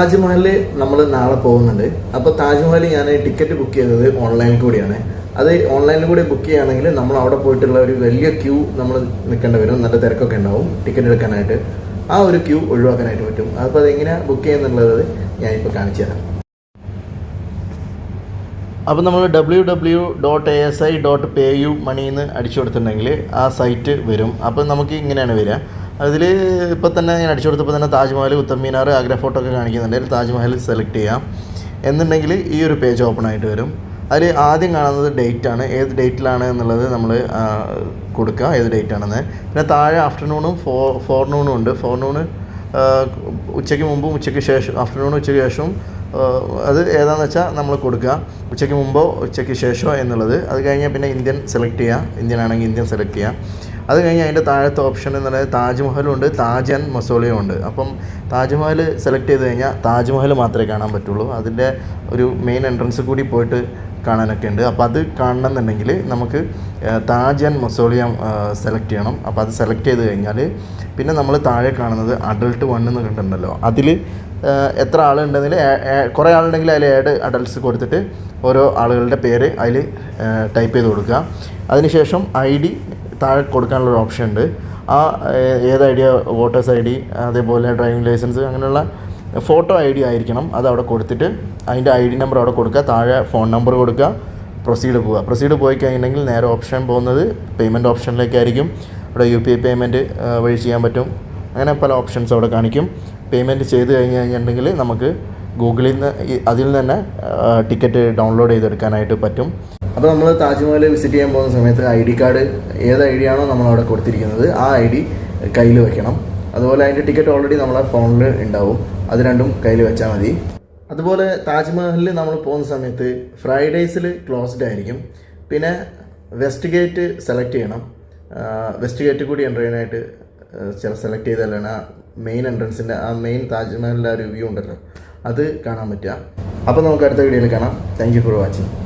താജ്മഹലിൽ നമ്മൾ നാളെ പോകുന്നുണ്ട്. അപ്പോൾ താജ്മഹൽ ഞാൻ ടിക്കറ്റ് ബുക്ക് ചെയ്തത് ഓൺലൈനിൽ കൂടിയാണ്. അത് ഓൺലൈനിൽ കൂടി ബുക്ക് ചെയ്യുകയാണെങ്കിൽ നമ്മൾ അവിടെ പോയിട്ടുള്ള ഒരു വലിയ ക്യൂ നമ്മൾ നിൽക്കേണ്ടി വരും. നല്ല തിരക്കൊക്കെ ഉണ്ടാവും ടിക്കറ്റ് എടുക്കാനായിട്ട്. ആ ഒരു ക്യൂ ഒഴിവാക്കാനായിട്ട് പറ്റും. അപ്പോൾ അതെങ്ങനെയാണ് ബുക്ക് ചെയ്യുന്നുള്ളത് ഞാനിപ്പോൾ കാണിച്ചു തരാം. അപ്പോൾ നമ്മൾ W W dot A S I dot pay U മണിന്ന് അടിച്ചു കൊടുത്തിട്ടുണ്ടെങ്കിൽ ആ സൈറ്റ് വരും. അപ്പോൾ നമുക്ക് ഇങ്ങനെയാണ് വരിക. അതിൽ ഇപ്പോൾ തന്നെ ഞാൻ അടിച്ചു കൊടുത്തപ്പോൾ തന്നെ താജ്മഹൽ ഉത്തമീനാർ ആഗ്ര ഫോട്ടോ ഒക്കെ കാണിക്കുന്നുണ്ട്. താജ്മഹൽ സെലക്ട് ചെയ്യാം. എന്നുണ്ടെങ്കിൽ ഈ ഒരു പേജ് ഓപ്പൺ ആയിട്ട് വരും. അതിൽ ആദ്യം കാണുന്നത് ഡേറ്റ് ആണ്. ഏത് ഡേറ്റിലാണ് എന്നുള്ളത് നമ്മൾ കൊടുക്കുക. ഏത് ഡേറ്റ് ആണെന്ന്. പിന്നെ താഴെ ആഫ്റ്റർനൂണും ഫോ ഫോർനൂണും ഉണ്ട്. ഫോർനൂണ് ഉച്ചയ്ക്ക് മുമ്പും ഉച്ചയ്ക്ക് ശേഷം ആഫ്റ്റർനൂൺ ഉച്ചയ്ക്ക് ശേഷവും അത് ഏതാണെന്ന് വെച്ചാൽ നമ്മൾ കൊടുക്കുക. ഉച്ചയ്ക്ക് മുമ്പോ ഉച്ചയ്ക്ക് ശേഷമോ എന്നുള്ളത്. അത് കഴിഞ്ഞാൽ പിന്നെ ഇന്ത്യൻ സെലക്ട് ചെയ്യുക ഇന്ത്യൻ ആണെങ്കിൽ ഇന്ത്യൻ സെലക്ട് ചെയ്യുക അത് കഴിഞ്ഞ് അതിന്റെ താഴത്തെ ഓപ്ഷൻ എന്ന് പറയുന്നത് താജ്മഹലും ഉണ്ട് താജ് ആൻഡ് മസോളയും ഉണ്ട് അപ്പം താജ്മഹൽ സെലക്ട് ചെയ്ത് കഴിഞ്ഞാൽ താജ്മഹൽ മാത്രമേ കാണാൻ പറ്റുള്ളൂ. അതിന്റെ ഒരു മെയിൻ എൻട്രൻസ് കൂടി പോയിട്ട് കാണാനൊക്കെ ഉണ്ട്. അപ്പോൾ അത് കാണണം എന്നുണ്ടെങ്കിൽ നമുക്ക് താജൻ മസോളിയം സെലക്ട് ചെയ്യണം. അപ്പോൾ അത് സെലക്ട് ചെയ്ത് കഴിഞ്ഞാൽ പിന്നെ നമ്മൾ താഴെ കാണുന്നത് അഡൾട്ട് വൺ എന്ന് കണ്ടിട്ടുണ്ടല്ലോ. അതിൽ എത്ര ആളുണ്ടെങ്കിൽ കുറേ ആളുണ്ടെങ്കിൽ അതിൽ ഏഡ് അഡൾട്ട്സ് കൊടുത്തിട്ട് ഓരോ ആളുകളുടെ പേര് അതിൽ ടൈപ്പ് ചെയ്ത് കൊടുക്കുക. അതിനുശേഷം ഐ ഡി താഴെ കൊടുക്കാനുള്ള ഒരു ഓപ്ഷൻ ഉണ്ട്. ആ ഏത് I D voters I D അതേപോലെ ഡ്രൈവിംഗ് ലൈസൻസ് അങ്ങനെയുള്ള ഫോട്ടോ ഐ ഡി ആയിരിക്കണം. അത് അവിടെ കൊടുത്തിട്ട് അതിന്റെ ഐ ഡി നമ്പർ അവിടെ കൊടുക്കുക. താഴെ ഫോൺ നമ്പർ കൊടുക്കുക. പ്രൊസീഡ് പോവുക. പ്രൊസീഡ് പോയി കഴിഞ്ഞിട്ടുണ്ടെങ്കിൽ നേരെ ഓപ്ഷൻ പോകുന്നത് പേയ്മെന്റ് ഓപ്ഷനിലേക്കായിരിക്കും അവിടെ യു പി ഐ പേയ്മെന്റ് വഴി ചെയ്യാൻ പറ്റും. അങ്ങനെ പല ഓപ്ഷൻസ് അവിടെ കാണിക്കും. പേയ്മെന്റ് ചെയ്ത് കഴിഞ്ഞ് കഴിഞ്ഞിട്ടുണ്ടെങ്കിൽ നമുക്ക് ഗൂഗിളിൽ നിന്ന് അതിൽ നിന്ന് തന്നെ ടിക്കറ്റ് ഡൗൺലോഡ് ചെയ്തെടുക്കാനായിട്ട് പറ്റും. അപ്പോൾ നമ്മൾ താജ്മഹൽ വിസിറ്റ് ചെയ്യാൻ പോകുന്ന സമയത്ത് ഐ ഡി കാർഡ് ഏത് ഐ ഡി ആണോ നമ്മൾ അവിടെ കൊടുത്തിരിക്കുന്നത് ആ ഐ ഡി കയ്യിൽ വെക്കണം. അതുപോലെ അതിന്റെ ടിക്കറ്റ് ഓൾറെഡി നമ്മളെ ഫോണിൽ ഉണ്ടാവും. അത് രണ്ടും കയ്യിൽ വെച്ചാൽ മതി. അതുപോലെ താജ്മഹലിൽ നമ്മൾ പോകുന്ന സമയത്ത് ഫ്രൈഡേയ്സിൽ ക്ലോസ്ഡ് ആയിരിക്കും. പിന്നെ വെസ്റ്റ് ഗേറ്റ് സെലക്ട് ചെയ്യണം. വെസ്റ്റ് ഗേറ്റ് കൂടി എന്റർ ചെയ്യാനായിട്ട് ചില സെലക്ട് ചെയ്താലാണ് മെയിൻ എൻട്രൻസിന്റെ ആ മെയിൻ താജ്മഹലിന്റെ ആ ഒരു വ്യൂ ഉണ്ടല്ലോ. അത് കാണാൻ പറ്റുക. അപ്പോൾ നമുക്ക് അടുത്ത വീഡിയോയിൽ കാണാം. Thank for watching